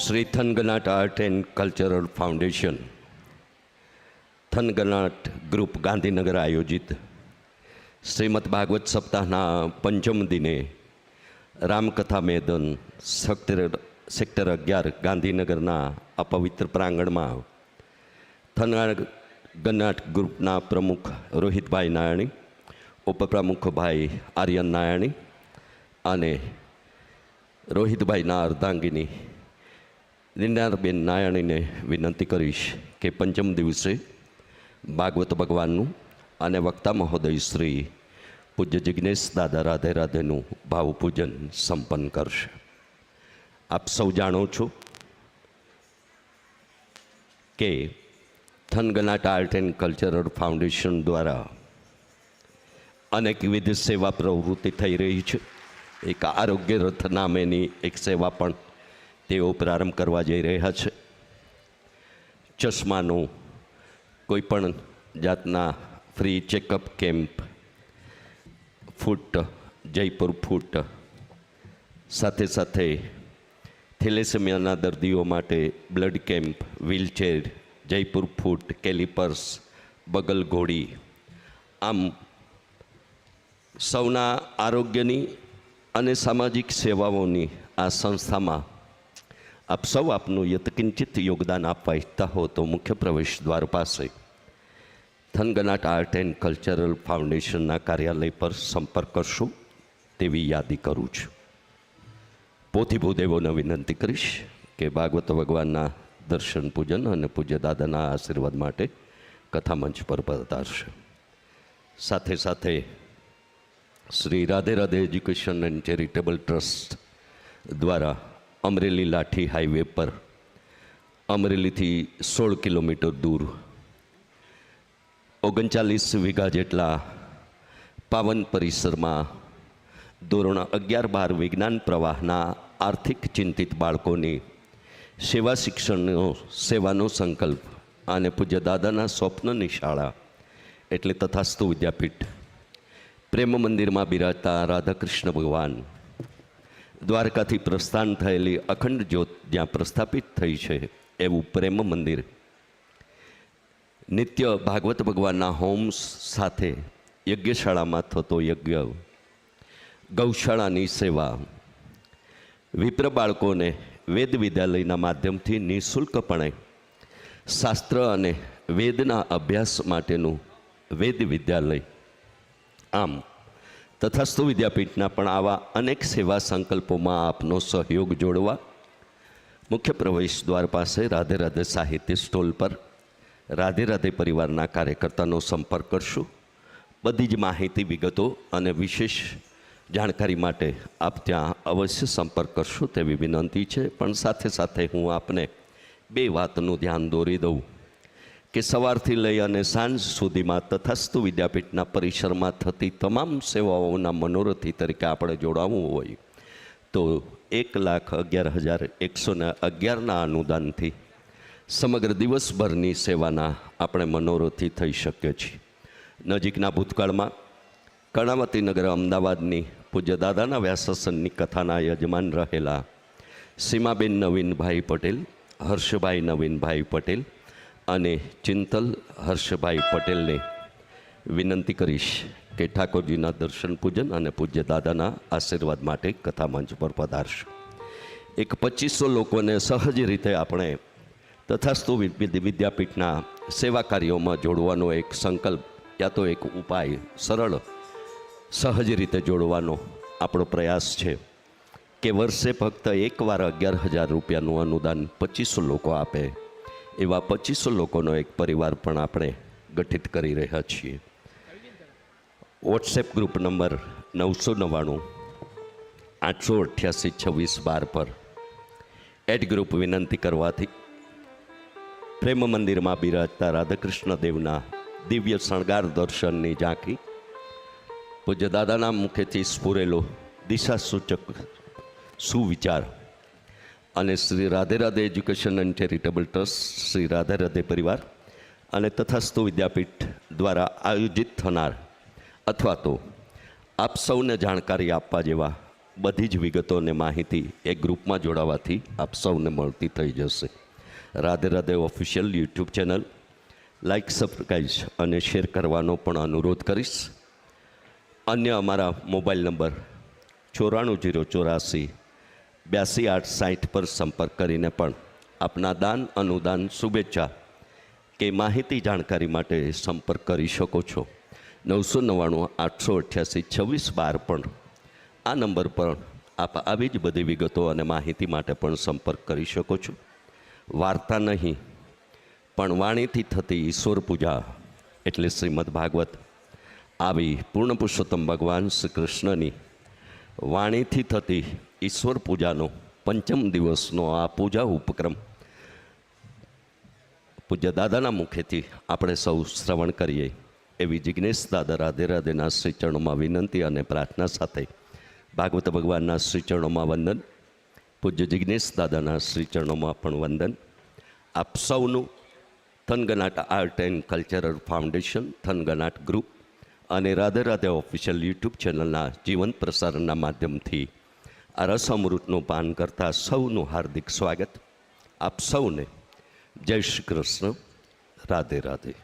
Shri Thanganat art and cultural foundation Thanganat group Gandhinagar આયોજિત. શ્રીમદ ભાગવત સપ્તાહના પંચમ દિને રામકથા મેદન સેક્ટર સેક્ટર અગિયાર ગાંધીનગરના આ પવિત્ર પ્રાંગણમાં થનગાડ ગનાટ ગ્રુપના પ્રમુખ રોહિતભાઈ નાયણી, ઉપપ્રમુખ ભાઈ આર્યન નાયાણી અને રોહિતભાઈના અર્ધાંગીની. નિર્ણારબેન નારાયણીને વિનંતી કરીશ કે પંચમ દિવસે ભાગવત ભગવાનનું અને વક્તા મહોદય શ્રી પૂજ્ય જિજ્ઞેશ દાદા રાધે રાધેનું ભાવપૂજન સંપન્ન કરશે. આપ સૌ જાણો છો કે Thanganat art and cultural foundation દ્વારા અનેકવિધ સેવા પ્રવૃત્તિ થઈ રહી છે. એક આરોગ્ય રથ નામેની એક સેવા પણ તેઓ પ્રારંભ કરવા જઈ રહ્યા છે. ચશ્માનું કોઈ પણ જાતના free checkup camp foot, Jaipur foot, સાથે સાથે થેલેસેમિયાના દર્દીઓ માટે blood camp wheelchair Jaipur foot callipers બગલ ઘોડી આમ સૌના આરોગ્યની અને સામાજિક સેવાઓની આ સંસ્થામાં આપ સૌ આપનું યતકિંચિત યોગદાન આપવા ઈચ્છતા હો તો મુખ્ય પ્રવેશ દ્વાર પાસે થનગનાટ આર્ટ એન્ડ કલ્ચરલ ફાઉન્ડેશનના કાર્યાલય પર સંપર્ક કરશો તેવી યાદી કરું છું. પોથી ભૂદેવોને વિનંતી કરીશ કે ભાગવત ભગવાનના દર્શન, પૂજન અને પૂજ્ય દાદાના આશીર્વાદ માટે કથામંચ પર પધારશે. સાથે સાથે Shri Radhe Radhe education and charitable trust દ્વારા અમરેલી લાઠી હાઈવે પર અમરેલીથી સોળ કિલોમીટર દૂર ઓગણચાલીસ વીઘા જેટલા પાવન પરિસરમાં ધોરણ અગિયાર બાર વિજ્ઞાન પ્રવાહના આર્થિક ચિંતિત બાળકોની સેવા શિક્ષણનો સેવાનો સંકલ્પ અને પૂજ્ય દાદાના સ્વપ્નની શાળા એટલે તથાસ્તુ વિદ્યાપીઠ પ્રેમ મંદિરમાં બિરાજતા રાધાકૃષ્ણ ભગવાન. દ્વારકાથી પ્રસ્થાન થયેલી અખંડ જ્યોત જ્યાં પ્રસ્થાપિત થઈ છે એવું પ્રેમ મંદિર નિત્ય ભાગવત ભગવાનના હોમ્સ સાથે યજ્ઞશાળામાં થતો યજ્ઞ, ગૌશાળાની સેવા. વિપ્ર બાળકોને વેદ વિદ્યાલયના માધ્યમથી નિઃશુલ્કપણે શાસ્ત્ર અને વેદના અભ્યાસ માટેનું વેદ વિદ્યાલય આમ. તથાસ્તુ વિદ્યાપીઠના પણ આવા અનેક સેવા સંકલ્પોમાં આપનો સહયોગ જોડવા મુખ્ય પ્રવેશ દ્વાર પાસે રાધે રાધે સાહિત્ય સ્ટોલ પર રાધે રાધે પરિવારના કાર્યકર્તાનો સંપર્ક કરશું. બધી જ માહિતી, વિગતો અને વિશેષ જાણકારી માટે આપ ત્યાં અવશ્ય સંપર્ક કરશો તેવી વિનંતી છે. પણ સાથે સાથે હું આપને બે વાતનું ધ્યાન દોરી દઉં. કે સવારથી લઈ અને સાંજ સુધીમાં તથાસ્તુ વિદ્યાપીઠના પરિસરમાં થતી તમામ સેવાઓના મનોરથી તરીકે આપણે જોડાવવું હોય. તો એક લાખ અગિયાર હજાર એકસો ને અગિયારના અનુદાનથી સમગ્ર દિવસભરની સેવાના આપણે મનોરથી થઈ શકીએ છીએ. નજીકના ભૂતકાળમાં કર્ણાવતી નગર અમદાવાદની પૂજ્ય દાદાના વ્યાસસનની કથાના યજમાન રહેલા સીમાબેન નવીનભાઈ પટેલ, હર્ષભાઈ નવીનભાઈ પટેલ અને ચિંતલ હર્ષભાઈ પટેલને વિનંતી કરીશ કે ઠાકોરજીના દર્શન પૂજન અને પૂજ્ય દાદાના આશીર્વાદ માટે કથા મંચ પર પધારશે. એક પચીસો લોકોને સહજ રીતે આપણે તથાસ્તુ વિદ્ય- વિદ્યાપીઠના સેવા કાર્યોમાં જોડવાનો એક સંકલ્પ યા તો એક ઉપાય સરળ, સહજ રીતે જોડવાનો આપણો પ્રયાસ છે કે વર્ષે ફક્ત એકવાર અગિયાર હજાર રૂપિયાનું અનુદાન પચીસો લોકો આપે એવા પચીસો લોકોનો એક પરિવાર પણ આપણે ગઠિત કરી રહ્યા છીએ. વોટ્સએપ ગ્રુપ નંબર નવસો નવ્વાણું, આઠસો અઠ્યાસી છવ્વીસ બાર પર એડ ગ્રુપ વિનંતી કરવાથી પ્રેમ મંદિરમાં બિરાજતા રાધાકૃષ્ણ દેવના દિવ્ય શણગાર દર્શનની ઝાંખી પૂજ્ય દાદાના મુખેથી સ્ફુરેલો દિશા સૂચક સુવિચાર અને Shri Radhe Radhe education and charitable trust Shri Radhe Radhe પરિવાર અને તથાસ્તુ વિદ્યાપીઠ દ્વારા આયોજિત થનાર અથવા તો આપ સૌને જાણકારી આપવા જેવા બધી જ વિગતો અને માહિતી એ ગ્રુપમાં જોડાવાથી આપ સૌને મળતી થઈ જશે. Radhe Radhe official YouTube channel like subscribe અને શેર કરવાનો પણ અનુરોધ કરીશ. અન્ય અમારા મોબાઈલ નંબર ચોરાણું જીરો ચોરાસી બ્યાસી આઠ સાઠ પર સંપર્ક કરીને પણ આપના દાન અનુદાન શુભેચ્છા કે માહિતી જાણકારી માટે સંપર્ક કરી શકો છો. નવસો નવ્વાણું આઠસો અઠ્યાસી છવ્વીસ બાર પણ આ નંબર પર આપ આવી જ બધી વિગતો અને માહિતી માટે પણ સંપર્ક કરી શકો છો. વાર્તા નહીં, પણ વાણીથી થતી ઈશ્વર પૂજા એટલે શ્રીમદ ભાગવત. આવી પૂર્ણ પુરુષોત્તમ ભગવાન શ્રી કૃષ્ણની વાણીથી થતી ઈશ્વર પૂજાનો પંચમ દિવસનો આ પૂજા ઉપક્રમ. પૂજ્ય દાદાના મુખેથી આપણે સૌ શ્રવણ કરીએ એવી જિજ્ઞેશ દાદા રાધે રાધેના શ્રીચરણોમાં વિનંતી અને પ્રાર્થના સાથે ભાગવત ભગવાનના શ્રીચરણોમાં વંદન, પૂજ્ય જિજ્ઞેશ દાદાના શ્રીચરણોમાં પણ વંદન. આપ સૌનું Thanganat art and cultural foundation, Thanganat group અને રાધે રાધે ઓફિશિયલ યુટ્યુબ ચેનલના જીવંત પ્રસારણના માધ્યમથી આ રસ અમૃતનું પાન કરતા સૌનું હાર્દિક સ્વાગત. આપ સૌને જય શ્રી કૃષ્ણ. રાધે રાધે.